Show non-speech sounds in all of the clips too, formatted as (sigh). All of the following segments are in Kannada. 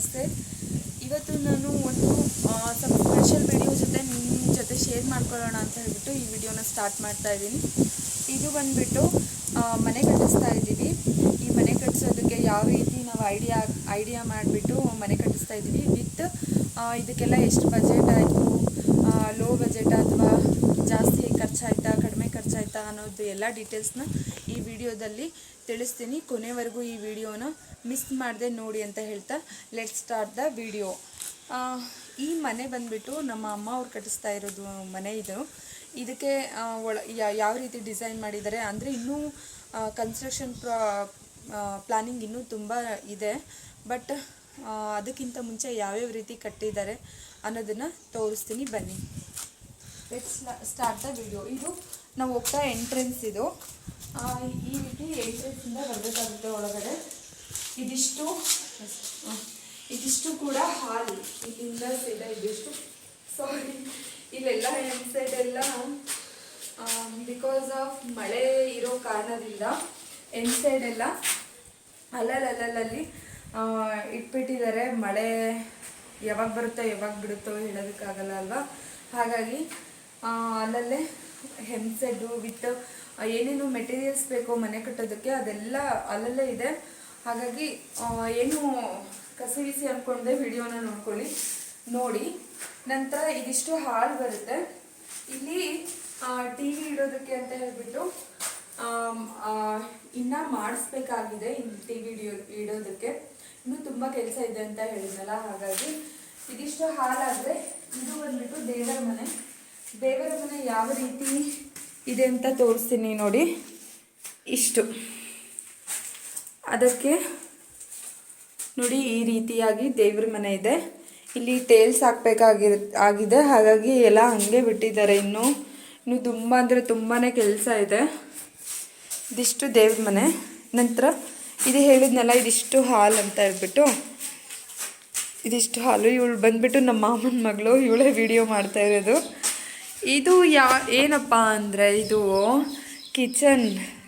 ನಮಸ್ತೆ ಇವತ್ತು ನಾನು ಒಂದು ಸ್ವಲ್ಪ ಸ್ಪೆಷಲ್ ವಿಡಿಯೋ ಜೊತೆ ನಿಮ್ಮ ಜೊತೆ ಶೇರ್ ಮಾಡ್ಕೊಳ್ಳೋಣ ಅಂತ ಹೇಳ್ಬಿಟ್ಟು ಈ ವಿಡಿಯೋನ ಸ್ಟಾರ್ಟ್ ಮಾಡ್ತಾ ಇದ್ದೀನಿ. ಇದು ಬಂದುಬಿಟ್ಟು ಮನೆ ಕಟ್ಟಿಸ್ತಾ ಇದ್ದೀವಿ. ಈ ಮನೆ ಕಟ್ಟಿಸೋದಕ್ಕೆ ಯಾವ ರೀತಿ ನಾವು ಐಡಿಯಾ ಐಡಿಯಾ ಮಾಡಿಬಿಟ್ಟು ಮನೆ ಕಟ್ಟಿಸ್ತಾ ಇದ್ದೀವಿ. ವಿತ್ ಇದಕ್ಕೆಲ್ಲ ಎಷ್ಟು ಬಜೆಟ್ ಆಯಿತು? ಲೋ ಬಜೆಟ್ ಅಥವಾ ಜಾಸ್ತಿ ಖರ್ಚಾಯ್ತಾ, ಕಡಿಮೆ ಖರ್ಚಾಯ್ತಾ ಅನ್ನೋದು ಎಲ್ಲ ಡೀಟೇಲ್ಸ್ನ ಈ ವಿಡಿಯೋದಲ್ಲಿ ತಿಳಿಸ್ತೀನಿ. ಕೊನೆವರೆಗೂ ಈ ವಿಡಿಯೋನ ಮಿಸ್ ಮಾಡದೆ ನೋಡಿ ಅಂತ ಹೇಳ್ತಾ ಲೆಟ್ ಸ್ಟಾರ್ಟ್ ದ ವಿಡಿಯೋ ಈ ಮನೆ ಬಂದ್ಬಿಟ್ಟು ನಮ್ಮ ಅಮ್ಮ ಅವ್ರು ಕಟ್ಟಿಸ್ತಾ ಇರೋದು ಮನೆ ಇದು. ಇದಕ್ಕೆ ಒಳ ಯಾವ ರೀತಿ ಡಿಸೈನ್ ಮಾಡಿದ್ದಾರೆ ಅಂದರೆ ಇನ್ನೂ ಕನ್ಸ್ಟ್ರಕ್ಷನ್ ಪ್ರಾ ಪ್ಲಾನಿಂಗ್ ಇನ್ನೂ ತುಂಬ ಇದೆ. ಬಟ್ ಅದಕ್ಕಿಂತ ಮುಂಚೆ ಯಾವ್ಯಾವ ರೀತಿ ಕಟ್ಟಿದ್ದಾರೆ ಅನ್ನೋದನ್ನು ತೋರಿಸ್ತೀನಿ ಬನ್ನಿ. ಲೆಟ್ಸ್ ಸ್ಟಾರ್ಟ್ ದ ವಿಡಿಯೋ ಇದು ನಾವು ಹೋಗ್ತಾ ಎಂಟ್ರೆನ್ಸ್ ಇದು. ಈ ರೀತಿ ಎಂಟ್ರೆನ್ಸಿಂದ ಬರಬೇಕಾಗುತ್ತೆ ಒಳಗಡೆ. ಇದಿಷ್ಟು ಇದಿಷ್ಟು ಕೂಡ ಹಾಲು. ಇಲ್ಲಿಂದ ಸೈಡ ಇದಿಷ್ಟು. ಸಾರಿ ಇಲ್ಲೆಲ್ಲ ಎಂ ಸೈಡ್ ಎಲ್ಲ ಬಿಕಾಸ್ ಆಫ್ ಮಳೆ ಇರೋ ಕಾರಣದಿಂದ ಎಂಡ್ ಸೈಡ್ ಎಲ್ಲ ಅಲ್ಲಲ್ಲಲ್ಲಿ ಇಟ್ಬಿಟ್ಟಿದ್ದಾರೆ. ಮಳೆ ಯಾವಾಗ ಬರುತ್ತೋ ಯಾವಾಗ ಬಿಡುತ್ತೋ ಹೇಳೋದಕ್ಕಾಗಲ್ಲ ಅಲ್ವಾ? ಹಾಗಾಗಿ ಅಲ್ಲಲ್ಲೇ ಹೆಮ್ಸೆಡ್ಡು ವಿತ್ ಏನೇನು ಮೆಟೀರಿಯಲ್ಸ್ ಬೇಕೋ ಮನೆ ಕಟ್ಟೋದಕ್ಕೆ ಅದೆಲ್ಲ ಅಲ್ಲಲ್ಲೇ ಇದೆ. ಹಾಗಾಗಿ ಏನು ಕಸಿವಿಸಿ ಅಂದ್ಕೊಂಡೆ ವಿಡಿಯೋನ ನೋಡ್ಕೊಳ್ಳಿ. ನೋಡಿ, ನಂತರ ಇದಿಷ್ಟು ಹಾಳು ಬರುತ್ತೆ. ಇಲ್ಲಿ ಟಿ ವಿ ಇಡೋದಕ್ಕೆ ಅಂತ ಹೇಳ್ಬಿಟ್ಟು ಇನ್ನ ಮಾಡಿಸ್ಬೇಕಾಗಿದೆ ಟಿ ವಿ ಇಡೋದಕ್ಕೆ. ಇನ್ನೂ ತುಂಬ ಕೆಲಸ ಇದೆ ಅಂತ ಹೇಳಿದ್ನಲ್ಲ, ಹಾಗಾಗಿ ಇದಿಷ್ಟು ಹಾಲಾದರೆ ಇದು ಬಂದ್ಬಿಟ್ಟು ದೇವರ ಮನೆ. ದೇವರ ಮನೆ ಯಾವ ರೀತಿ ಇದೆ ಅಂತ ತೋರಿಸ್ತೀನಿ ನೋಡಿ. ಇಷ್ಟು. ಅದಕ್ಕೆ ನೋಡಿ ಈ ರೀತಿಯಾಗಿ ದೇವ್ರ ಮನೆ ಇದೆ. ಇಲ್ಲಿ ಟೇಲ್ಸ್ ಹಾಕ್ಬೇಕಾಗಿ ಆಗಿದೆ. ಹಾಗಾಗಿ ಎಲ್ಲ ಹಂಗೆ ಬಿಟ್ಟಿದ್ದಾರೆ ಇನ್ನು. ಇನ್ನು ತುಂಬ ಅಂದರೆ ತುಂಬಾ ಕೆಲಸ ಇದೆ. ಇದಿಷ್ಟು ದೇವ್ರ ಮನೆ. ನಂತರ ಇದು ಹೇಳಿದ್ನಲ್ಲ, ಇದಿಷ್ಟು ಹಾಲ್ ಅಂತ ಹೇಳ್ಬಿಟ್ಟು. ಇದಿಷ್ಟು ಹಾಲು. ಇವಳು ಬಂದ್ಬಿಟ್ಟು ನಮ್ಮ ಮಾಮನ ಮಗಳು ಇವಳೇ ವಿಡಿಯೋ ಮಾಡ್ತಾ ಇರೋದು. ಇದು ಯಾ, ಏನಪ್ಪ ಅಂದರೆ ಇದು ಕಿಚನ್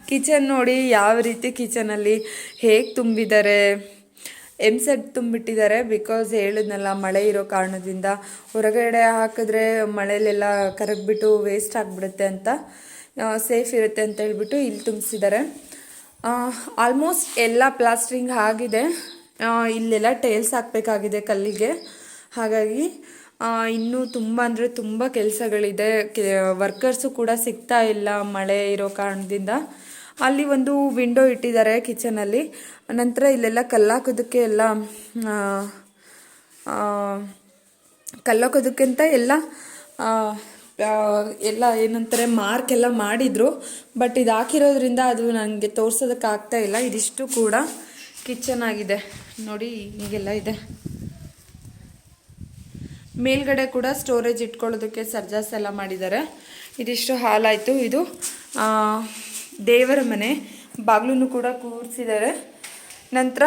ಕಿಚನ್ ನೋಡಿ ಯಾವ ರೀತಿ ಕಿಚನಲ್ಲಿ ಹೇಗೆ ತುಂಬಿದ್ದಾರೆ. ಎಂ ಸೆಟ್ ತುಂಬಿಟ್ಟಿದ್ದಾರೆ ಬಿಕಾಸ್ ಹೇಳಿದ್ನಲ್ಲ ಮಳೆ ಇರೋ ಕಾರಣದಿಂದ. ಹೊರಗಡೆ ಹಾಕಿದ್ರೆ ಮಳೆಲೆಲ್ಲ ಕರಗ್ಬಿಟ್ಟು ವೇಸ್ಟ್ ಆಗಿಬಿಡುತ್ತೆ ಅಂತ. ಸೇಫ್ ಇರುತ್ತೆ ಅಂತ ಹೇಳ್ಬಿಟ್ಟು ಇಲ್ಲಿ ತುಂಬಿಸಿದ್ದಾರೆ. ಆಲ್ಮೋಸ್ಟ್ ಎಲ್ಲ ಪ್ಲಾಸ್ಟ್ರಿಂಗ್ ಆಗಿದೆ. ಇಲ್ಲೆಲ್ಲ ಟೈಲ್ಸ್ ಹಾಕಬೇಕಾಗಿದೆ ಕಲ್ಲಿಗೆ. ಹಾಗಾಗಿ ಇನ್ನೂ ತುಂಬ ಅಂದರೆ ತುಂಬ ಕೆಲಸಗಳಿದೆ. ವರ್ಕರ್ಸು ಕೂಡ ಸಿಗ್ತಾ ಇಲ್ಲ ಮಳೆ ಇರೋ ಕಾರಣದಿಂದ. ಅಲ್ಲಿ ಒಂದು ವಿಂಡೋ ಇಟ್ಟಿದ್ದಾರೆ ಕಿಚನಲ್ಲಿ ನಂತರ ಇಲ್ಲೆಲ್ಲ ಕಲ್ಲಾಕೋದಕ್ಕೆ ಎಲ್ಲ ಕಲ್ಲಾಕೋದಕ್ಕಿಂತ ಎಲ್ಲ ಎಲ್ಲ ಏನಂತಾರೆ ಮಾರ್ಕ್ ಎಲ್ಲ ಮಾಡಿದರು. ಬಟ್ ಇದು ಹಾಕಿರೋದ್ರಿಂದ ಅದು ನನಗೆ ತೋರ್ಸೋದಕ್ಕೆ ಆಗ್ತಾ ಇಲ್ಲ. ಇದಿಷ್ಟು ಕೂಡ ಕಿಚನ್ ಆಗಿದೆ. ನೋಡಿ, ಹೀಗೆಲ್ಲ ಇದೆ. ಮೇಲ್ಗಡೆ ಕೂಡ ಸ್ಟೋರೇಜ್ ಇಟ್ಕೊಳ್ಳೋದಕ್ಕೆ ಸರ್ಜಾಸ್ ಎಲ್ಲ ಮಾಡಿದ್ದಾರೆ. ಇದಿಷ್ಟು ಹಾಲಾಯಿತು ಇದು ದೇವರ ಮನೆ ಬಾಗಿಲನ್ನು ಕೂಡ ಕೂರಿಸಿದ್ದಾರೆ. ನಂತರ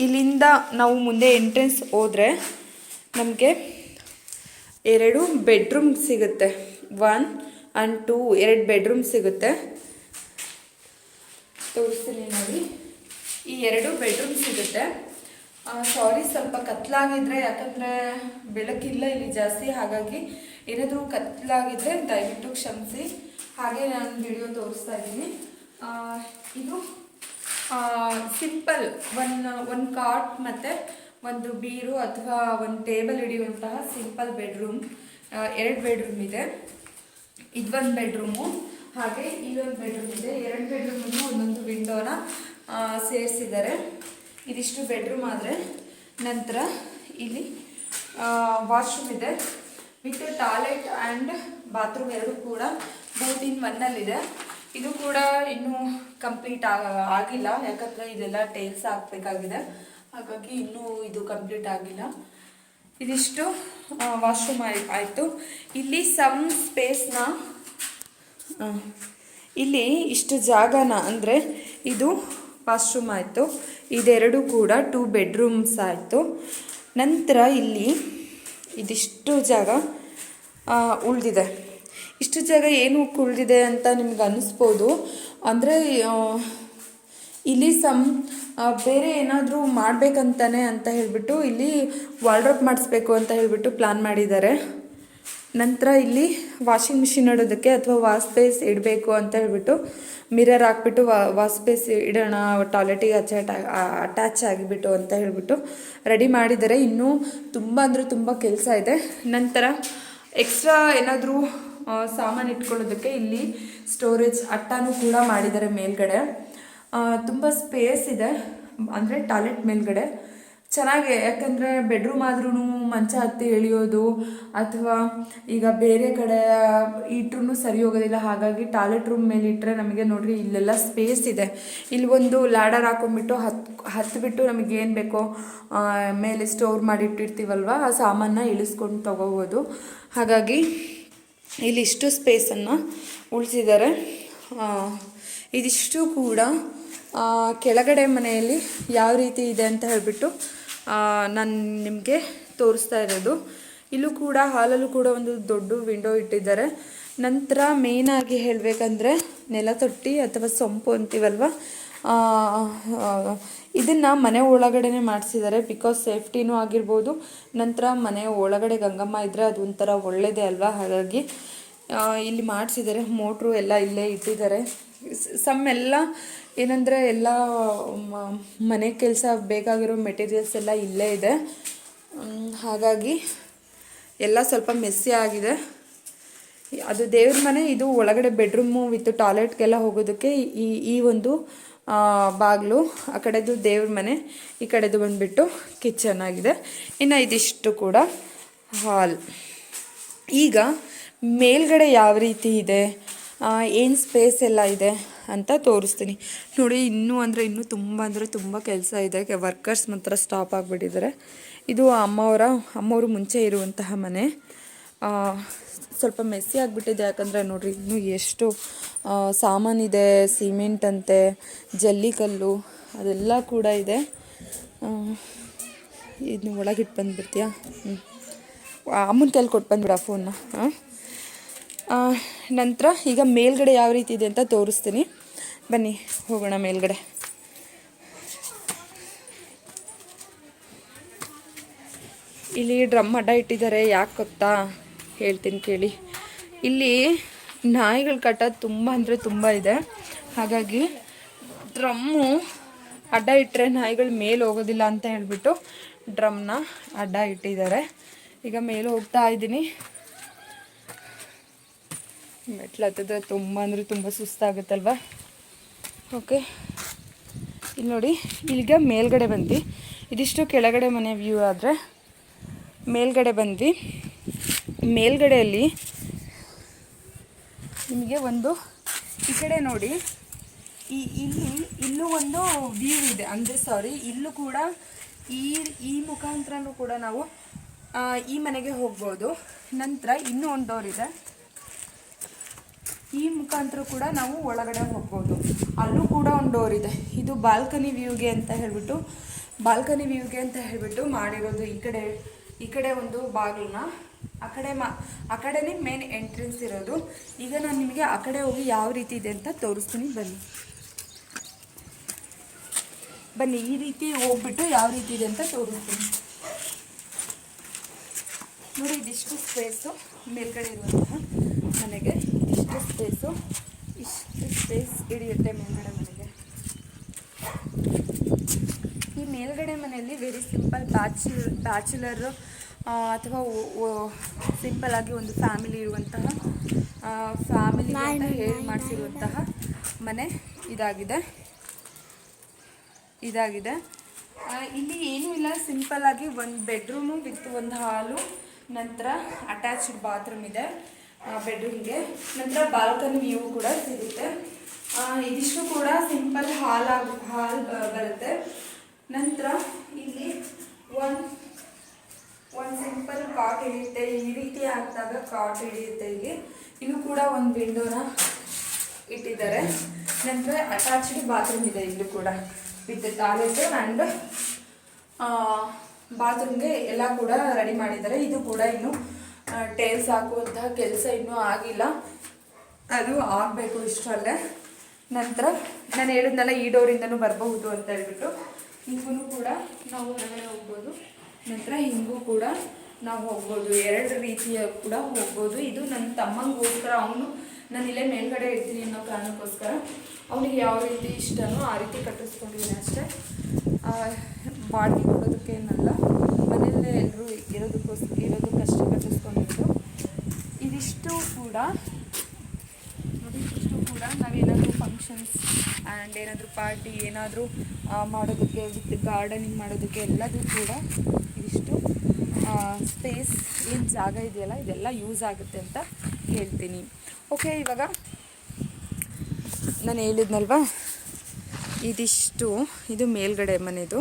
ಇಲ್ಲಿಂದ ನಾವು ಮುಂದೆ ಎಂಟ್ರೆನ್ಸ್ ಹೋದರೆ ನಮಗೆ ಎರಡು ಬೆಡ್ರೂಮ್ ಸಿಗುತ್ತೆ. ಒನ್ ಆ್ಯಂಡ್ ಟೂ ಎರಡು ಬೆಡ್ರೂಮ್ ಸಿಗುತ್ತೆ. ತೋರಿಸ್ತೀನಿ ನೋಡಿ. ಈ ಎರಡು ಬೆಡ್ರೂಮ್ ಸಿಗುತ್ತೆ. ಸಾರಿ ಸ್ವಲ್ಪ ಕತ್ಲಾಗಿದ್ರೆ, ಯಾಕಂದರೆ ಬೆಳಕಿಲ್ಲ ಇಲ್ಲಿ ಜಾಸ್ತಿ, ಹಾಗಾಗಿ ಏನಾದರೂ ಕತ್ಲಾಗಿದ್ರೆ ದಯವಿಟ್ಟು ಕ್ಷಮಿಸಿ. ಹಾಗೆ ನಾನು ವಿಡಿಯೋ ತೋರಿಸ್ತಾ ಇದ್ದೀನಿ. ಇದು ಸಿಂಪಲ್ ಒನ್ ಒನ್ ಕಾಟ್ ಮತ್ತು ಒಂದು ಬೀರು ಅಥವಾ ಒಂದು ಟೇಬಲ್ ಹಿಡಿಯುವಂತಹ ಸಿಂಪಲ್ ಬೆಡ್ರೂಮ್ ಎರಡು ಬೆಡ್ರೂಮ್ ಇದೆ. ಇದು ಒಂದು ಬೆಡ್ರೂಮು ಹಾಗೆ ಇಲ್ಲೊಂದು ಬೆಡ್ರೂಮ್ ಇದೆ. ಎರಡು ಬೆಡ್ರೂಮನ್ನು ಒಂದೊಂದು ವಿಂಡೋನ ಸೇರಿಸಿದ್ದಾರೆ. ಇದಿಷ್ಟು ಬೆಡ್ರೂಮ್ ಆದರೆ ನಂತರ ಇಲ್ಲಿ ವಾಶ್ರೂಮ್ ಇದೆ. ವಿತ್ ಟಾಯ್ಲೆಟ್ ಆ್ಯಂಡ್ ಬಾತ್ರೂಮ್ ಎರಡು ಕೂಡ ಬೂತ್ ಇನ್ ಒನ್ನಲ್ಲಿದೆ ಇದು ಕೂಡ ಇನ್ನೂ ಕಂಪ್ಲೀಟ್ ಆಗಿಲ್ಲ. ಯಾಕಂದರೆ ಇದೆಲ್ಲ ಟೈಲ್ಸ್ ಹಾಕ್ಬೇಕಾಗಿದೆ. ಹಾಗಾಗಿ ಇನ್ನೂ ಇದು ಕಂಪ್ಲೀಟ್ ಆಗಿಲ್ಲ. ಇದಿಷ್ಟು ವಾಶ್ರೂಮ್ ಆಯಿತು. ಇಲ್ಲಿ ಸಮ್ ಸ್ಪೇಸ್ನ ಇಲ್ಲಿ ಇಷ್ಟು ಜಾಗನ ಅಂದರೆ ಇದು ವಾಶ್ರೂಮ್ ಆಯಿತು. ಇದೆರಡು ಕೂಡ ಟೂ ಬೆಡ್ರೂಮ್ಸ್ ಆಯಿತು. ನಂತರ ಇಲ್ಲಿ ಇದಿಷ್ಟು ಜಾಗ ಉಳಿದಿದೆ. ಇಷ್ಟು ಜಾಗ ಏನು ಕುಳಿದಿದೆ ಅಂತ ನಿಮ್ಗೆ ಅನ್ನಿಸ್ಬೋದು ಅಂದರೆ ಇಲ್ಲಿ ಸಮ್ ಬೇರೆ ಏನಾದರೂ ಮಾಡಬೇಕಂತಾನೆ ಅಂತ ಹೇಳಿಬಿಟ್ಟು ಇಲ್ಲಿ ವಾಲ್ಡ್ರಪ್ ಮಾಡಿಸ್ಬೇಕು ಅಂತ ಹೇಳಿಬಿಟ್ಟು ಪ್ಲ್ಯಾನ್ ಮಾಡಿದ್ದಾರೆ. ನಂತರ ಇಲ್ಲಿ ವಾಷಿಂಗ್ ಮಿಷಿನ್ ಇಡೋದಕ್ಕೆ ಅಥವಾ ವಾಶ್ ಬೇಸ್ ಇಡಬೇಕು ಅಂತ ಹೇಳಿಬಿಟ್ಟು ಮಿರರ್ ಹಾಕ್ಬಿಟ್ಟು ವಾ ವಾಶ್ ಇಡೋಣ ಟಾಯ್ಲೆಟಿಗೆ ಅಚ್ಯಾಟ್ ಅಟ್ಯಾಚ್ ಆಗಿಬಿಟ್ಟು ಅಂತ ಹೇಳಿಬಿಟ್ಟು ರೆಡಿ ಮಾಡಿದ್ದಾರೆ. ಇನ್ನೂ ತುಂಬ ಅಂದರೆ ತುಂಬ ಕೆಲಸ ಇದೆ. ನಂತರ ಎಕ್ಸ್ಟ್ರಾ ಏನಾದರೂ ಸಾಮಾನು ಇಟ್ಕೊಳ್ಳೋದಕ್ಕೆ ಇಲ್ಲಿ ಸ್ಟೋರೇಜ್ ಅಟ್ಟಾನು ಕೂಡ ಮಾಡಿದ್ದಾರೆ ಮೇಲ್ಗಡೆ. ತುಂಬ ಸ್ಪೇಸ್ ಇದೆ, ಅಂದರೆ ಟಾಯ್ಲೆಟ್ ಮೇಲ್ಗಡೆ. ಚೆನ್ನಾಗಿ, ಯಾಕಂದರೆ ಬೆಡ್ರೂಮ್ ಆದ್ರೂ ಮಂಚ ಹತ್ತಿ ಎಳಿಯೋದು, ಅಥವಾ ಈಗ ಬೇರೆ ಕಡೆ ಇಟ್ರೂ ಸರಿ ಹೋಗೋದಿಲ್ಲ, ಹಾಗಾಗಿ ಟಾಯ್ಲೆಟ್ ರೂಮ್ ಮೇಲೆ ಇಟ್ಟರೆ ನಮಗೆ ನೋಡಿರಿ ಇಲ್ಲೆಲ್ಲ ಸ್ಪೇಸ್ ಇದೆ. ಇಲ್ಲಿ ಒಂದು ಲ್ಯಾಡರ್ ಹಾಕೊಂಡ್ಬಿಟ್ಟು ಹತ್ತು ಹತ್ತುಬಿಟ್ಟು ನಮಗೆ ಏನು ಬೇಕೋ ಮೇಲೆ ಸ್ಟೋರ್ ಮಾಡಿಟ್ಟಿರ್ತೀವಲ್ವ, ಆ ಸಾಮಾನ ಇಳಿಸ್ಕೊಂಡು ತೊಗೋಬೋದು. ಹಾಗಾಗಿ ಇಲ್ಲಿ ಇಷ್ಟು ಸ್ಪೇಸನ್ನು ಉಳಿಸಿದ್ದಾರೆ. ಇದಿಷ್ಟು ಕೂಡ ಕೆಳಗಡೆ ಮನೆಯಲ್ಲಿ ಯಾವ ರೀತಿ ಇದೆ ಅಂತ ಹೇಳಿಬಿಟ್ಟು ನಾನು ನಿಮಗೆ ತೋರಿಸ್ತಾ ಇರೋದು. ಇಲ್ಲೂ ಕೂಡ ಹಾಲಲ್ಲೂ ಕೂಡ ಒಂದು ದೊಡ್ಡ ವಿಂಡೋ ಇಟ್ಟಿದ್ದಾರೆ. ನಂತರ ಮೇಯ್ನಾಗಿ ಹೇಳಬೇಕಂದ್ರೆ ನೆಲತೊಟ್ಟಿ ಅಥವಾ ಸೊಂಪು ಅಂತೀವಲ್ವ? ಇದನ್ನು ಮನೆ ಒಳಗಡೆನೆ ಮಾಡಿಸಿದ್ದಾರೆ ಬಿಕಾಸ್ ಸೇಫ್ಟಿನೂ ಆಗಿರ್ಬೋದು, ನಂತರ ಮನೆ ಒಳಗಡೆ ಗಂಗಮ್ಮ ಇದ್ದರೆ ಅದೊಂಥರ ಒಂಥರ ಅಲ್ವಾ? ಹಾಗಾಗಿ ಇಲ್ಲಿ ಮಾಡಿಸಿದ್ದಾರೆ ಮೋಟ್ರು ಎಲ್ಲ ಇಲ್ಲೇ ಇಟ್ಟಿದ್ದಾರೆ ಸಮ್ ಎಲ್ಲ ಏನಂದರೆ ಎಲ್ಲ ಮನೆ ಕೆಲಸ ಬೇಕಾಗಿರೋ ಮೆಟೀರಿಯಲ್ಸ್ ಎಲ್ಲ ಇಲ್ಲೇ ಇದೆ. ಹಾಗಾಗಿ ಎಲ್ಲ ಸ್ವಲ್ಪ ಮೆಸ್ಸಿ ಆಗಿದೆ. ಅದು ದೇವ್ರ ಮನೆ, ಇದು ಒಳಗಡೆ ಬೆಡ್ರೂಮು ವಿತ್ ಟಾಯ್ಲೆಟ್ಗೆಲ್ಲ ಹೋಗೋದಕ್ಕೆ ಈ ಈ ಒಂದು ಬಾಗಿಲು, ಆ ಕಡೆದು ದೇವ್ರ ಮನೆ, ಈ ಕಡೆದು ಬಂದುಬಿಟ್ಟು ಕಿಚನ್ ಆಗಿದೆ. ಇನ್ನು ಇದಿಷ್ಟು ಕೂಡ ಹಾಲ್. ಈಗ ಮೇಲ್ಗಡೆ ಯಾವ ರೀತಿ ಇದೆ? ಏನು ಸ್ಪೇಸ್ ಎಲ್ಲ ಇದೆ ಅಂತ ತೋರಿಸ್ತೀನಿ. ನೋಡಿ, ಇನ್ನೂ ಅಂದರೆ ಇನ್ನೂ ತುಂಬ ಅಂದರೆ ತುಂಬ ಕೆಲಸ ಇದೆ. ವರ್ಕರ್ಸ್ ಮಾತ್ರ ಸ್ಟಾಪ್ ಆಗಿಬಿಟ್ಟಿದ್ದಾರೆ. ಇದು ಅಮ್ಮವರ, ಅಮ್ಮವರು ಮುಂಚೆ ಇರುವಂತಹ ಮನೆ. ಸ್ವಲ್ಪ ಮೆಸ್ಸಿ ಆಗಿಬಿಟ್ಟಿದೆ. ಯಾಕಂದರೆ ನೋಡಿರಿ, ಇನ್ನೂ ಎಷ್ಟು ಸಾಮಾನಿದೆ, ಸಿಮೆಂಟ್ ಅಂತೆ ಜಲ್ಲಿಕಲ್ಲು ಅದೆಲ್ಲ ಕೂಡ ಇದೆ. ಇದನ್ನ ಒಳಗಿಟ್ಟು ಬಂದುಬಿಡ್ತೀಯಾ? ಹ್ಞೂ ಅಮ್ಮನ ಕೈಲಿ ಕೊಟ್ಟು ಬಂದ್ಬಿಡ ಫೋನ್ನ ಹಾಂ ನಂತರ ಈಗ ಮೇಲ್ಗಡೆ ಯಾವ ರೀತಿ ಇದೆ ಅಂತ ತೋರಿಸ್ತೀನಿ. ಬನ್ನಿ, ಹೋಗೋಣ ಮೇಲ್ಗಡೆ. ಇಲ್ಲಿ ಡ್ರಮ್ ಅಡ್ಡ ಇಟ್ಟಿದ್ದಾರೆ, ಯಾಕೆ ಗೊತ್ತಾ? ಹೇಳ್ತೀನಿ ಕೇಳಿ. ಇಲ್ಲಿ ನಾಯಿಗಳ ಕಟ್ಟ ತುಂಬ ಅಂದರೆ ತುಂಬ ಇದೆ. ಹಾಗಾಗಿ ಡ್ರಮ್ಮು ಅಡ್ಡ ಇಟ್ಟರೆ ನಾಯಿಗಳು ಮೇಲೆ ಹೋಗೋದಿಲ್ಲ ಅಂತ ಹೇಳಿಬಿಟ್ಟು ಡ್ರಮ್ನ ಅಡ್ಡ ಇಟ್ಟಿದ್ದಾರೆ. ಈಗ ಮೇಲೆ ಹೋಗ್ತಾ ಇದ್ದೀನಿ. ಮೆಟ್ಲು ಹತ್ತಿದ್ರೆ ತುಂಬ ಅಂದರೆ ತುಂಬ ಸುಸ್ತಾಗುತ್ತಲ್ವ? ಓಕೆ. ಇಲ್ಲಿ ನೋಡಿ, ಇಲ್ಲಿಗೆ ಮೇಲ್ಗಡೆ ಬಂದ್ವಿ. ಇದಿಷ್ಟು ಕೆಳಗಡೆ ಮನೆ ವ್ಯೂ ಆದರೆ ಮೇಲ್ಗಡೆ ಬಂದ್ವಿ. ಮೇಲ್ಗಡೆಯಲ್ಲಿ ನಿಮಗೆ ಒಂದು ಈ ಕಡೆ ನೋಡಿ. ಈ ಇಲ್ಲಿ ಇಲ್ಲೂ ಒಂದು ವ್ಯೂ ಇದೆ. ಅಂದರೆ ಸಾರಿ ಇಲ್ಲೂ ಕೂಡ ಈ ಈ ಮುಖಾಂತರನೂ ಕೂಡ ನಾವು ಈ ಮನೆಗೆ ಹೋಗ್ಬೋದು. ನಂತರ ಇನ್ನೂ ಒಂದು ಡೋರ್ ಇದೆ. ಈ ಮುಖಾಂತರ ಕೂಡ ನಾವು ಒಳಗಡೆ ಹೋಗ್ಬೋದು. ಅಲ್ಲೂ ಕೂಡ ಒಂದು ಡೋರ್ ಇದೆ. ಇದು ಬಾಲ್ಕನಿ ವ್ಯೂಗೆ ಅಂತ ಹೇಳ್ಬಿಟ್ಟು ಬಾಲ್ಕನಿ ವ್ಯೂಗೆ ಅಂತ ಹೇಳ್ಬಿಟ್ಟು ಮಾಡಿರೋದು ಈ ಕಡೆ ಈ ಕಡೆ ಒಂದು ಬಾಗಿಲನ್ನ. ಆ ಕಡೆ ಮಾ, ಆ ಕಡೆನೇ ಮೇನ್ ಎಂಟ್ರೆನ್ಸ್ ಇರೋದು. ಈಗ ನಾನು ನಿಮಗೆ ಆ ಕಡೆ ಹೋಗಿ ಯಾವ ರೀತಿ ಇದೆ ಅಂತ ತೋರಿಸ್ತೀನಿ, ಬನ್ನಿ. ಬನ್ನಿ, ಈ ರೀತಿ ಹೋಗ್ಬಿಟ್ಟು ಯಾವ ರೀತಿ ಇದೆ ಅಂತ ತೋರಿಸ್ತೀನಿ. ನೋಡಿ, ಇದಿಷ್ಟು ಸ್ಪೇಸು ಮೇಲ್ಗಡೆ ಇರುವಂತಹ ಮನೆಗೆ ಇದಿಷ್ಟು ಸ್ಪೇಸು ಇಷ್ಟು ಸ್ಪೇಸ್ ಹಿಡಿಯುತ್ತೆ ಮೇಲ್ಗಡೆ ಮನೆಗೆ. ಈ ಮೇಲ್ಗಡೆ ಮನೆಯಲ್ಲಿ ವೆರಿ ಸಿಂಪಲ್ ಬ್ಯಾಚುಲರ್ ಬ್ಯಾಚುಲರ್ ಅಥವಾ ಸಿಂಪಲ್ ಆಗಿ ಒಂದು ಫ್ಯಾಮಿಲಿ ಇರುವಂತಹ ಫ್ಯಾಮಿಲಿ ಅಂತ ಹೇಳಿ ಮಾಡಿಸಿರುವಂತಹ ಮನೆ ಇದಾಗಿದೆ. ಇದಾಗಿದೆ. ಇಲ್ಲಿ ಏನೂ ಇಲ್ಲ. ಸಿಂಪಲ್ ಆಗಿ ಒಂದು ಬೆಡ್ರೂಮು ವಿತ್ ಒಂದು ಹಾಲು ನಂತರ ಅಟ್ಯಾಚ್ಡ್ ಬಾತ್ರೂಮ್ ಇದೆ. ಬೆಡ್ರೂಮ್ಗೆ ನಂತರ ಬಾಲ್ಕನಿ ವ್ಯೂ ಕೂಡ ಸಿಗುತ್ತೆ. ಇದಿಷ್ಟು ಕೂಡ ಸಿಂಪಲ್ ಹಾಲ್ ಆಗಿ ಹಾಲ್ ಬರುತ್ತೆ. ನಂತರ ಇಲ್ಲಿ ಒಂದು ಒಂದು ಸಿಂಪಲ್ ಕಾಟ್ ಹಿಡಿಯುತ್ತೆ. ಈ ರೀತಿ ಹಾಕಿದಾಗ ಕಾಟ್ ಹಿಡಿಯುತ್ತೆ ಇಲ್ಲಿ. ಇಲ್ಲೂ ಕೂಡ ಒಂದು ವಿಂಡೋನ ಇಟ್ಟಿದ್ದಾರೆ. ನಂತರ ಅಟ್ಯಾಚ್ಡ್ ಬಾತ್ರೂಮ್ ಇದೆ ಇಲ್ಲೂ ಕೂಡ. ವಿತ್ ಟಾಯ್ಲೆಟ್ ಆ್ಯಂಡ್ ಬಾತ್ರೂಮ್ಗೆ ಎಲ್ಲ ಕೂಡ ರೆಡಿ ಮಾಡಿದ್ದಾರೆ. ಇದು ಕೂಡ ಇನ್ನು ಟೇಲ್ಸ್ ಹಾಕುವಂತಹ ಕೆಲಸ ಇನ್ನೂ ಆಗಿಲ್ಲ. ಅದು ಆಗಬೇಕು ಇಷ್ಟರಲ್ಲೇ. ನಂತರ ನಾನು ಹೇಳಿದ್ನಲ್ಲ ಈ ಡೋರಿಂದನೂ ಬರಬಹುದು ಅಂತ ಹೇಳ್ಬಿಟ್ಟು. ಹಿಂಗೂ ಕೂಡ ನಾವು ಹೊರಗಡೆ ಹೋಗ್ಬೋದು. ನಂತರ ಹಿಂಗೂ ಕೂಡ ನಾವು ಹೋಗ್ಬೋದು. ಎರಡು ರೀತಿಯ ಕೂಡ ಹೋಗ್ಬೋದು. ಇದು ನನ್ನ ತಮ್ಮಂಗೋಸ್ಕರ, ಅವನು ನಾನು ಇಲ್ಲೇ ಮೇಲ್ಗಡೆ ಇರ್ತೀನಿ ಅನ್ನೋ ಕಾರಣಕ್ಕೋಸ್ಕರ ಅವನಿಗೆ ಯಾವ ರೀತಿ ಇಷ್ಟನೋ ಆ ರೀತಿ ಕಟ್ಟಿಸ್ಕೊಂಡಿದ್ದೀನಿ ಅಷ್ಟೇ. ಬಾಡಿಗೆ ಕೊಡೋದಕ್ಕೆ ಏನಲ್ಲ, ಮನೆಯಲ್ಲೇ ಎಲ್ಲರೂ ಇರೋದಕ್ಕೋಸ್ಕರ ಇರೋದಕ್ಕಷ್ಟೇ ಕಟ್ಟಿಸ್ಕೊಂಡಿದ್ದು ಇದಿಷ್ಟು ಕೂಡ, ನೋಡಿ ಇಷ್ಟು ಕೂಡ ನಾವೇನಾದರೂ ಫಂಕ್ಷನ್ಸ್ ಆ್ಯಂಡ್ ಏನಾದರೂ ಪಾರ್ಟಿ ಏನಾದರೂ ಮಾಡೋದಕ್ಕೆ ವಿತ್ ಗಾರ್ಡನಿಂಗ್ ಮಾಡೋದಕ್ಕೆ ಎಲ್ಲದೂ ಕೂಡ ಇದಿಷ್ಟು ಸ್ಪೇಸ್ ಏನು ಜಾಗ ಇದೆಯಲ್ಲ, ಇದೆಲ್ಲ ಯೂಸ್ ಆಗುತ್ತೆ ಅಂತ ಹೇಳ್ತೀನಿ. ಓಕೆ ಇವಾಗ ನಾನು ಹೇಳಿದ್ನಲ್ವಾ? ಇದಿಷ್ಟು, ಇದು ಮೇಲ್ಗಡೆ ಮನೆದು,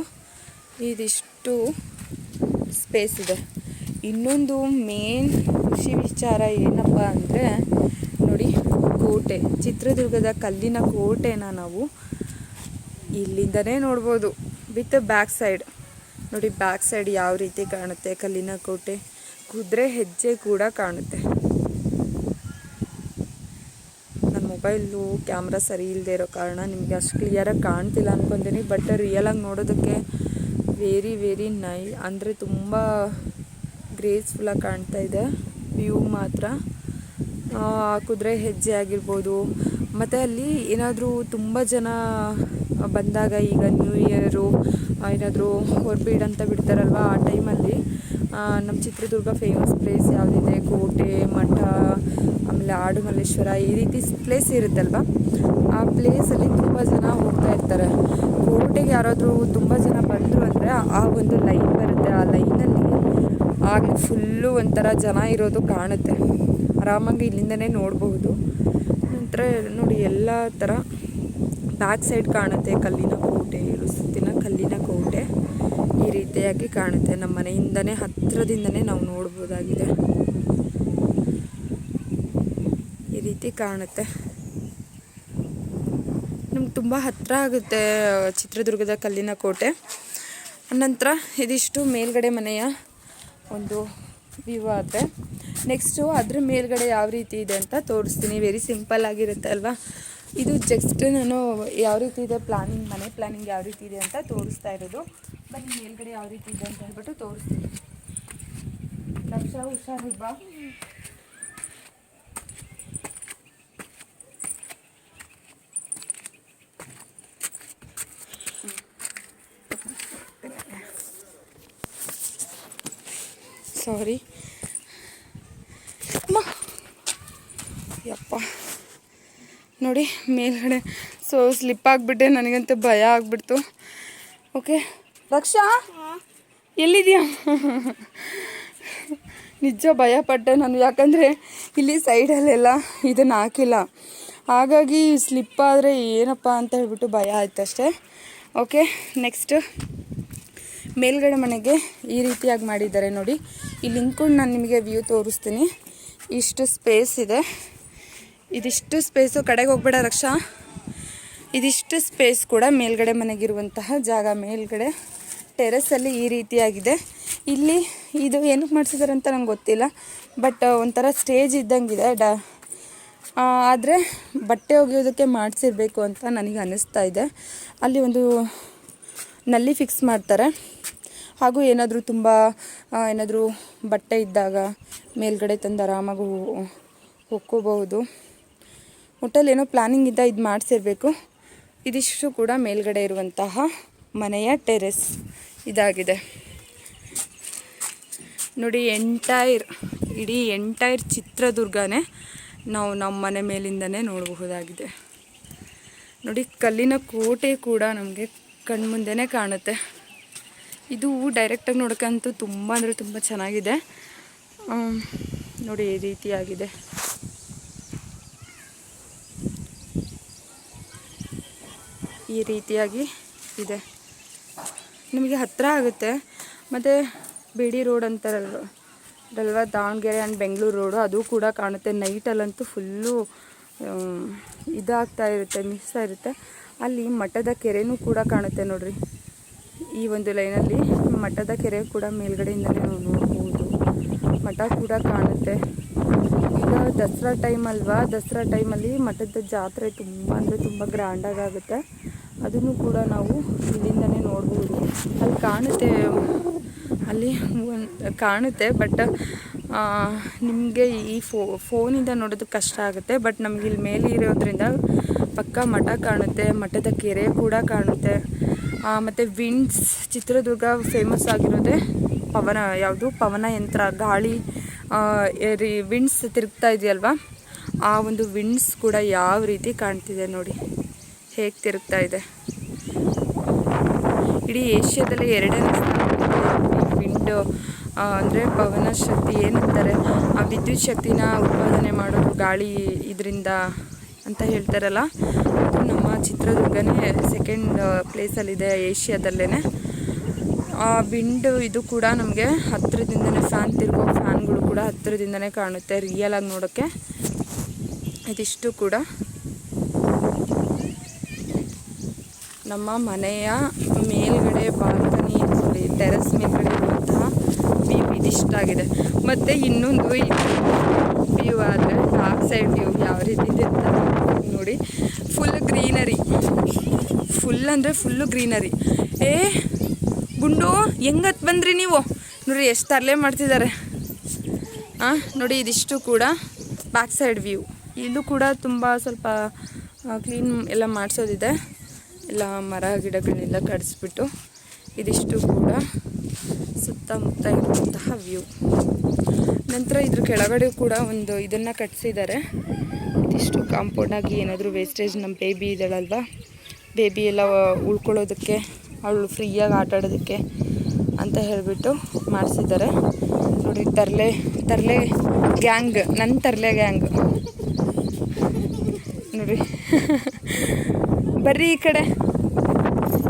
ಇದಿಷ್ಟು ಸ್ಪೇಸ್ ಇದೆ. ಇನ್ನೊಂದು ಮೇನ್ ಖುಷಿ ವಿಚಾರ ಏನಪ್ಪ ಅಂದರೆ ಕೋಟೆ, ಚಿತ್ರದುರ್ಗದ ಕಲ್ಲಿನ ಕೋಟೆನ ನಾವು ಇಲ್ಲಿಂದನೇ ನೋಡ್ಬೋದು. ವಿತ್ ಬ್ಯಾಕ್ ಸೈಡ್ ನೋಡಿ ಬ್ಯಾಕ್ ಸೈಡ್ ಯಾವ ರೀತಿ ಕಾಣುತ್ತೆ ಕಲ್ಲಿನ ಕೋಟೆ? ಕುದುರೆ ಹೆಜ್ಜೆ ಕೂಡ ಕಾಣುತ್ತೆ. ನನ್ನ ಮೊಬೈಲು ಕ್ಯಾಮ್ರಾ ಸರಿ ಇಲ್ಲದೆ ಇರೋ ಕಾರಣ ನಿಮಗೆ ಅಷ್ಟು ಕ್ಲಿಯರಾಗಿ ಕಾಣ್ತಿಲ್ಲ ಅನ್ಕೊತೀನಿ. ಬಟ್ ರಿಯಲಾಗಿ ನೋಡೋದಕ್ಕೆ ವೆರಿ ವೆರಿ ನೈ ಅಂದರೆ ತುಂಬ ಗ್ರೇಸ್ಫುಲ್ಲಾಗಿ ಕಾಣ್ತಾ ಇದೆ. ವ್ಯೂ ಮಾತ್ರ. ಕುದುರೆ ಹೆಜ್ಜೆ ಆಗಿರ್ಬೋದು. ಮತ್ತು ಅಲ್ಲಿ ಏನಾದರೂ ತುಂಬ ಜನ ಬಂದಾಗ ಈಗ ನ್ಯೂ ಇಯರು ಏನಾದರೂ ಹೊರಬೀಡ್ ಅಂತ ಬಿಡ್ತಾರಲ್ವ ಆ ಟೈಮಲ್ಲಿ ನಮ್ಮ ಚಿತ್ರದುರ್ಗ ಫೇಮಸ್ ಪ್ಲೇಸ್ ಯಾವುದಿದೆ? ಕೋಟೆ, ಮಠ, ಆಮೇಲೆ ಆಡುಮಲ್ಲೇಶ್ವರ ಈ ರೀತಿ ಪ್ಲೇಸ್ ಇರುತ್ತಲ್ವ? ಆ ಪ್ಲೇಸಲ್ಲಿ ತುಂಬ ಜನ ಹೋಗ್ತಾ ಇರ್ತಾರೆ. ಕೋಟೆಗೆ ಯಾರಾದರೂ ತುಂಬ ಜನ ಬಂದರು ಅಂದರೆ ಆ ಒಂದು ಲೈನ್ ಬರುತ್ತೆ. ಆ ಲೈನಲ್ಲಿ ಆಗಲೇ ಫುಲ್ಲು ಒಂಥರ ಜನ ಇರೋದು ಕಾಣುತ್ತೆ. ಆರಾಮಾಗಿ ಇಲ್ಲಿಂದನೇ ನೋಡಬಹುದು. ನಂತರ ನೋಡಿ, ಎಲ್ಲ ಥರ ಬ್ಯಾಕ್ ಸೈಡ್ ಕಾಣುತ್ತೆ ಕಲ್ಲಿನ ಕೋಟೆ ಏಳು ಸುತ್ತಿನ ಕಲ್ಲಿನ ಕೋಟೆ. ಈ ರೀತಿಯಾಗಿ ಕಾಣುತ್ತೆ. ನಮ್ಮ ಮನೆಯಿಂದನೇ ಹತ್ತಿರದಿಂದನೇ ನಾವು ನೋಡ್ಬೋದಾಗಿದೆ. ಈ ರೀತಿ ಕಾಣುತ್ತೆ. ನಮ್ಗೆ ತುಂಬ ಹತ್ತಿರ ಆಗುತ್ತೆ ಚಿತ್ರದುರ್ಗದ ಕಲ್ಲಿನ ಕೋಟೆ. ನಂತರ ಇದಿಷ್ಟು ಮೇಲ್ಗಡೆ ಮನೆಯ ಒಂದು ವ್ಯೂ ಆಗುತ್ತೆ ನೆಕ್ಸ್ಟು ಅದ್ರ ಮೇಲ್ಗಡೆ ಯಾವ ರೀತಿ ಇದೆ ಅಂತ ತೋರಿಸ್ತೀನಿ. ವೆರಿ ಸಿಂಪಲ್ ಆಗಿರುತ್ತೆ ಅಲ್ವಾ? ಇದು ಜಸ್ಟ್ ನಾನು ಯಾವ ರೀತಿ ಇದೆ ಪ್ಲಾನಿಂಗ್ ಮನೆ ಪ್ಲಾನಿಂಗ್ ಯಾವ ರೀತಿ ಇದೆ ಅಂತ ತೋರಿಸ್ತಾ ಇರೋದು. ಬನ್ನಿ, ಮೇಲ್ಗಡೆ ಯಾವ ರೀತಿ ಇದೆ ಅಂತ ಹೇಳ್ಬಿಟ್ಟು ತೋರಿಸ್ತೀನಿ. ಲಕ್ಷ ಹುಷಾರು ಬಾ ಸಾರಿ ಅಮ್ಮ ಯಪ್ಪ ನೋಡಿ, ಮೇಲ್ಗಡೆ ಸೊ ಸ್ಲಿಪ್ ಆಗಿಬಿಟ್ಟೆ ನನಗಂತೂ ಭಯ ಆಗಿಬಿಡ್ತು. ಓಕೆ, ರಕ್ಷಾ? ಎಲ್ಲಿದೆಯಾ? ನಿಜ ಭಯ ಪಟ್ಟೆ ನಾನು, ಯಾಕಂದರೆ ಇಲ್ಲಿ ಸೈಡಲ್ಲೆಲ್ಲ ಇದನ್ನು ಹಾಕಿಲ್ಲ. ಹಾಗಾಗಿ ಸ್ಲಿಪ್ ಆದರೆ ಏನಪ್ಪ ಅಂತ ಹೇಳ್ಬಿಟ್ಟು ಭಯ ಆಯ್ತು ಅಷ್ಟೇ. ಓಕೆ ನೆಕ್ಸ್ಟ್ ಮೇಲ್ಗಡೆ ಮನೆಗೆ ಈ ರೀತಿಯಾಗಿ ಮಾಡಿದ್ದಾರೆ ನೋಡಿ. ಇಲ್ಲಿ ನಿಂತ್ಕೊಂಡು ನಾನು ನಿಮಗೆ ವ್ಯೂ ತೋರಿಸ್ತೀನಿ. ಇಷ್ಟು ಸ್ಪೇಸ್ ಇದೆ. ಇದಿಷ್ಟು ಸ್ಪೇಸು ಕಡೆಗೆ ಹೋಗ್ಬೇಡ ರಕ್ಷಾ. ಇದಿಷ್ಟು ಸ್ಪೇಸ್ ಕೂಡ ಮೇಲ್ಗಡೆ ಮನೆಗಿರುವಂತಹ ಜಾಗ ಮೇಲ್ಗಡೆ. ಟೆರೆಸಲ್ಲಿ ಈ ರೀತಿಯಾಗಿದೆ. ಇಲ್ಲಿ ಇದು ಏನಕ್ಕೆ ಮಾಡಿಸಿದ್ದಾರೆ ಅಂತ ನಂಗೆ ಗೊತ್ತಿಲ್ಲ. ಬಟ್ ಒಂಥರ ಸ್ಟೇಜ್ ಇದ್ದಂಗಿದೆ. ಡ ಆದರೆ ಬಟ್ಟೆ ಒಗೆಯೋದಕ್ಕೆ ಮಾಡಿಸಿರ್ಬೇಕು ಅಂತ ನನಗೆ ಅನ್ನಿಸ್ತಾ ಇದೆ. ಅಲ್ಲಿ ಒಂದು ನಲ್ಲಿ ಫಿಕ್ಸ್ ಮಾಡ್ತಾರೆ. ಹಾಗೂ ಏನಾದರೂ ತುಂಬ ಏನಾದರೂ ಬಟ್ಟೆ ಇದ್ದಾಗ ಮೇಲ್ಗಡೆ ತಂದು ಆರಾಮಾಗಿ ಹೊಕ್ಕೋಬಹುದು ಒಟ್ಟಲ್ಲಿ ಏನೋ ಪ್ಲಾನಿಂಗ್ ಇದ್ದ ಇದು ಮಾಡಿಸಿರ್ಬೇಕು. ಇದಿಷ್ಟು ಕೂಡ ಮೇಲ್ಗಡೆ ಇರುವಂತಹ ಮನೆಯ ಟೆರೆಸ್ ಇದಾಗಿದೆ. ನೋಡಿ ಎಂಟೈರ್ ಇಡೀ ಎಂಟೈರ್ ಚಿತ್ರದುರ್ಗನೇ ನಾವು ನಮ್ಮ ಮನೆ ಮೇಲಿಂದನೇ ನೋಡಬಹುದಾಗಿದೆ. ನೋಡಿ, ಕಲ್ಲಿನ ಕೋಟೆ ಕೂಡ ನಮಗೆ ಕಣ್ಮುಂದೆನೇ ಕಾಣುತ್ತೆ. ಇದು ಡೈರೆಕ್ಟಾಗಿ ನೋಡೋಕ್ಕಂತೂ ತುಂಬ ಅಂದರೆ ತುಂಬ ಚೆನ್ನಾಗಿದೆ. ನೋಡಿ, ಈ ರೀತಿಯಾಗಿದೆ. ಈ ರೀತಿಯಾಗಿ ಇದೆ. ನಿಮಗೆ ಹತ್ತಿರ ಆಗುತ್ತೆ. ಮತ್ತು ಬಿಡಿ ರೋಡ್ ಅಂತಾರಲ್ವ ದಾವಣಗೆರೆ ಆ್ಯಂಡ್ ಬೆಂಗಳೂರು ರೋಡು ಅದು ಕೂಡ ಕಾಣುತ್ತೆ. ನೈಟಲ್ಲಂತೂ ಫುಲ್ಲು ಇದಾಗ್ತಾ ಇರುತ್ತೆ ಮಿಸ್ ಇರುತ್ತೆ ಅಲ್ಲಿ ಮಠದ ಕೆರೆನೂ ಕೂಡ ಕಾಣುತ್ತೆ ನೋಡ್ರಿ. ಈ ಒಂದು ಲೈನಲ್ಲಿ ಮಠದ ಕೆರೆ ಕೂಡ ಮೇಲ್ಗಡೆಯಿಂದಲೇ ನಾವು ನೋಡ್ಬೋದು. ಮಠ ಕೂಡ ಕಾಣುತ್ತೆ. ಈಗ ದಸರಾ ಟೈಮ್ ಅಲ್ವಾ? ದಸರಾ ಟೈಮಲ್ಲಿ ಮಠದ ಜಾತ್ರೆ ತುಂಬ ಅಂದರೆ ತುಂಬ ಗ್ರ್ಯಾಂಡಾಗಿ ಆಗುತ್ತೆ. ಅದನ್ನು ಕೂಡ ನಾವು ಇಲ್ಲಿಂದನೇ ನೋಡ್ಬೋದು. ಅಲ್ಲಿ ಕಾಣುತ್ತೆ ಅಲ್ಲಿ ಕಾಣುತ್ತೆ ಬಟ್ ನಿಮಗೆ ಈ ಫೋ, ಫೋನಿಂದ ನೋಡೋದಕ್ಕೆ ಕಷ್ಟ ಆಗುತ್ತೆ ಬಟ್ ನಮಗೆ ಇಲ್ಲಿ ಮೇಲೆ ಇರೋದ್ರಿಂದ ಪಕ್ಕ ಮಠ ಕಾಣುತ್ತೆ, ಮಠದ ಕೆರೆ ಕೂಡ ಕಾಣುತ್ತೆ. ಮತ್ತು ವಿಂಡ್ಸ್, ಚಿತ್ರದುರ್ಗ ಫೇಮಸ್ ಆಗಿರೋದೆ ಪವನ, ಯಾವುದು? ಪವನ ಯಂತ್ರ, ಗಾಳಿ ವಿಂಡ್ಸ್ ತಿರುಗ್ತಾ ಇದೆಯಲ್ವಾ? ಆ ಒಂದು ವಿಂಡ್ಸ್ ಕೂಡ ಯಾವ ರೀತಿ ಕಾಣ್ತಿದೆ ನೋಡಿ. ಹೇಗೆ ತಿರುಗ್ತಾ ಇದೆ? ಇಡೀ ಏಷ್ಯಾದಲ್ಲೇ ಎರಡನೇ ವಿಂಡ್ ಅಂದರೆ ಪವನ ಶಕ್ತಿ ಏನಂತಾರೆ ಆ ವಿದ್ಯುತ್ ಶಕ್ತಿನ ಉತ್ಪಾದನೆ ಮಾಡೋದು ಗಾಳಿ ಇದರಿಂದ ಅಂತ ಹೇಳ್ತಾರಲ್ಲ? ಅದು ನಮ್ಮ ಚಿತ್ರದುರ್ಗನೇ ಸೆಕೆಂಡ್ ಪ್ಲೇಸಲ್ಲಿದೆ ಏಷ್ಯಾದಲ್ಲೇ ಆ ವಿಂಡು ಇದು ಕೂಡ ನಮಗೆ ಹತ್ತಿರದಿಂದನೇ ಫ್ಯಾನ್ ತಿರುಗೋ ಫ್ಯಾನ್ಗಳು ಕೂಡ ಹತ್ತಿರದಿಂದನೇ ಕಾಣುತ್ತೆ ರಿಯಲಾಗಿ ನೋಡೋಕ್ಕೆ. ಇದಿಷ್ಟು ಕೂಡ. ನಮ್ಮ ಮನೆಯ ಮೇಲ್ಗಡೆ ಬಾಲ್ಕನಿ ಸಾರಿ ಟೆರೆಸ್ ಮೇಲ್ಗಡೆ ಇರುವಂತಹ ವ್ಯೂ ಇದಿಷ್ಟಾಗಿದೆ. ಮತ್ತು ಇನ್ನೊಂದು ವ್ಯೂ ಆದರೆ ಬ್ಯಾಕ್ ಸೈಡ್ ವ್ಯೂ ಯಾವ ರೀತಿ ಇದೆ ಅಂತ ನೋಡಿ. ಫುಲ್ ಗ್ರೀನರಿ ಫುಲ್ ಅಂದರೆ ಫುಲ್ಲು ಗ್ರೀನರಿ ಏ, ಗುಂಡು, ಹೆಂಗತ್ ಬಂದ್ರಿ ನೀವು? ನೋಡಿ ಎಷ್ಟು ತರಲೆ ಮಾಡ್ತಿದ್ದಾರೆ ಹಾಂ ನೋಡಿ ಇದಿಷ್ಟು ಕೂಡ ಬ್ಯಾಕ್ ಸೈಡ್ ವ್ಯೂ ಇಲ್ಲೂ ಕೂಡ ತುಂಬ ಸ್ವಲ್ಪ ಕ್ಲೀನ್ ಎಲ್ಲ ಮಾಡಿಸೋದಿದೆ. ಎಲ್ಲ ಮರ ಗಿಡಗಳನ್ನೆಲ್ಲ ಕಡಿಸ್ಬಿಟ್ಟು ಇದಿಷ್ಟು ಕೂಡ ಸುತ್ತಮುತ್ತ ಇರುವಂತಹ ವ್ಯೂ. ನಂತರ ಇದ್ರ ಕೆಳಗಡೆ ಕೂಡ ಒಂದು ಇದನ್ನು ಕಟ್ಸಿದ್ದಾರೆ. ಇದಿಷ್ಟು ಕಾಂಪೌಂಡಾಗಿ ಏನಾದರೂ ವೇಸ್ಟೇಜ್ ನಮ್ಮ ಬೇಬಿ ಇದ್ದಾಳಲ್ವ? ಬೇಬಿ ಎಲ್ಲ ಉಳ್ಕೊಳ್ಳೋದಕ್ಕೆ, ಅವಳು ಫ್ರೀಯಾಗಿ ಆಟ ಆಡೋದಕ್ಕೆ ಅಂತ ಹೇಳಿಬಿಟ್ಟು ಮಾಡಿಸಿದ್ದಾರೆ. ನೋಡಿ, ತರಲೆ ತರಲೆ ಗ್ಯಾಂಗ್ ನನ್ನ ತರಲೆ ಗ್ಯಾಂಗ್ ನೋಡಿ. (laughs) ಬರ್ರಿ ಈ ಕಡೆ.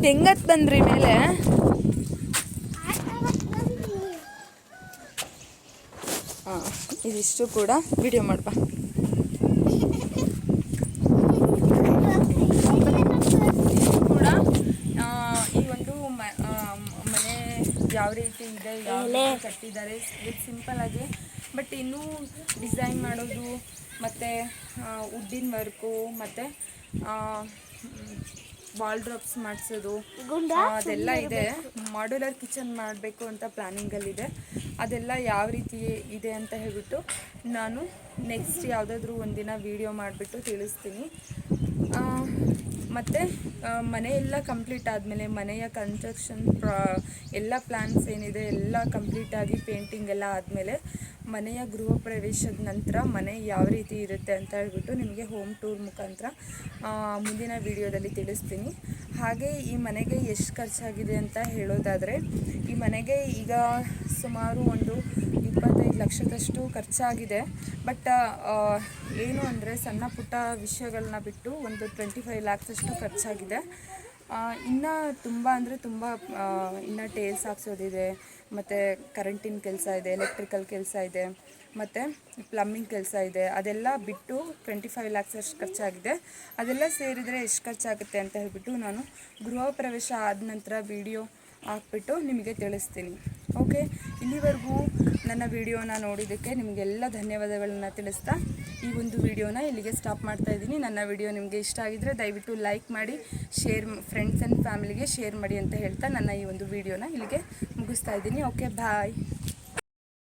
ಹೆಂಗತ್ ಬಂದ್ರಿ ಮೇಲೆ? ಹಾಂ ಇದಿಷ್ಟು ಕೂಡ ವಿಡಿಯೋ ಮಾಡ್ಬಾ ಕೂಡ ಈ ಒಂದು ಮನೆ ಯಾವ ರೀತಿ ಇದೆ ಯಾವ ರೀತಿ ಕಟ್ಟಿದ್ದಾರೆ ಸಿಂಪಲ್ ಆಗಿ ಬಟ್ ಇನ್ನೂ ಡಿಸೈನ್ ಮಾಡೋದು ಮತ್ತು ವುಡ್ಡಿನ ವರ್ಕು ಮತ್ತು ವಾಲ್ ಡ್ರಾಪ್ಸ್ ಮಾಡಿಸೋದು ಅದೆಲ್ಲ ಇದೆ. ಮಾಡ್ಯುಲರ್ ಕಿಚನ್ ಮಾಡಬೇಕು ಅಂತ ಪ್ಲ್ಯಾನಿಂಗಲ್ಲಿದೆ ಅದೆಲ್ಲ ಯಾವ ರೀತಿ ಇದೆ ಅಂತ ಹೇಳ್ಬಿಟ್ಟು ನಾನು ನೆಕ್ಸ್ಟ್ ಯಾವುದಾದ್ರೂ ಒಂದಿನ ವೀಡಿಯೋ ಮಾಡಿಬಿಟ್ಟು ತಿಳಿಸ್ತೀನಿ. ಮತ್ತೆ ಮನೆಯೆಲ್ಲ ಕಂಪ್ಲೀಟ್ ಆದಮೇಲೆ ಮನೆಯ ಕನ್ಸ್ಟ್ರಕ್ಷನ್ ಪ್ರಾ ಎಲ್ಲ ಪ್ಲ್ಯಾನ್ಸ್ ಏನಿದೆ ಎಲ್ಲ ಕಂಪ್ಲೀಟಾಗಿ ಪೇಂಟಿಂಗ್ ಎಲ್ಲ ಆದಮೇಲೆ ಮನೆಯ ಗೃಹ ಪ್ರವೇಶದ ನಂತರ ಮನೆ ಯಾವ ರೀತಿ ಇರುತ್ತೆ ಅಂತ ಹೇಳ್ಬಿಟ್ಟು ನಿಮಗೆ ಹೋಮ್ ಟೂರ್ ಮುಖಾಂತರ ಮುಂದಿನ ವಿಡಿಯೋದಲ್ಲಿ ತಿಳಿಸ್ತೀನಿ. ಹಾಗೆ ಈ ಮನೆಗೆ ಎಷ್ಟು ಖರ್ಚಾಗಿದೆ ಅಂತ ಹೇಳೋದಾದರೆ, ಈ ಮನೆಗೆ ಈಗ ಸುಮಾರು ಒಂದು ಇಪ್ಪತ್ತೈದು ಲಕ್ಷದಷ್ಟು ಖರ್ಚಾಗಿದೆ. ಬಟ್ ಏನು ಅಂದರೆ ಸಣ್ಣ ಪುಟ್ಟ ವಿಷಯಗಳನ್ನ ಬಿಟ್ಟು ಒಂದು ಟ್ವೆಂಟಿ ಫೈವ್ ಲ್ಯಾಕ್ಸಷ್ಟು ಖರ್ಚಾಗಿದೆ ಇನ್ನು ತುಂಬ ಅಂದರೆ ತುಂಬ ಇನ್ನು ಟೇಲ್ಸ್ ಹಾಕ್ಸೋದಿದೆ. ಮತ್ತು ಕರೆಂಟಿನ ಕೆಲಸ ಇದೆ ಎಲೆಕ್ಟ್ರಿಕಲ್ ಕೆಲಸ ಇದೆ, ಮತ್ತು ಪ್ಲಮ್ಮಿಂಗ್ ಕೆಲಸ ಇದೆ. ಅದೆಲ್ಲ ಬಿಟ್ಟು ಟ್ವೆಂಟಿ ಫೈವ್ ಲ್ಯಾಕ್ಸ್ ಅಷ್ಟು ಖರ್ಚಾಗಿದೆ. ಅದೆಲ್ಲ ಸೇರಿದರೆ ಎಷ್ಟು ಖರ್ಚಾಗುತ್ತೆ ಅಂತ ಹೇಳ್ಬಿಟ್ಟು ನಾನು ಗೃಹ ಪ್ರವೇಶ ಆದ ನಂತರ ವಿಡಿಯೋ ಹಾಕ್ಬಿಟ್ಟು ನಿಮಗೆ ತಿಳಿಸ್ತೀನಿ. ಓಕೆ ಇಲ್ಲಿವರೆಗೂ ನನ್ನ ವಿಡಿಯೋನ ನೋಡಿದ್ದಕ್ಕೆ ನಿಮಗೆಲ್ಲ ಧನ್ಯವಾದಗಳನ್ನು ತಿಳಿಸ್ತಾ, ಈ ಒಂದು ವಿಡಿಯೋನ ಇಲ್ಲಿಗೆ ಸ್ಟಾಪ್ ಮಾಡ್ತಾ ಇದ್ದೀನಿ. ನನ್ನ ವಿಡಿಯೋ ನಿಮಗೆ ಇಷ್ಟ ಆಗಿದ್ದರೆ ದಯವಿಟ್ಟು ಲೈಕ್ ಮಾಡಿ ಶೇರ್ ಫ್ರೆಂಡ್ಸ್ ಆ್ಯಂಡ್ ಫ್ಯಾಮಿಲಿಗೆ ಶೇರ್ ಮಾಡಿ ಅಂತ ಹೇಳ್ತಾ ನನ್ನ ಈ ಒಂದು ವಿಡಿಯೋನ ಇಲ್ಲಿಗೆ ಮುಗಿಸ್ತಾ ಇದ್ದೀನಿ. Okay bye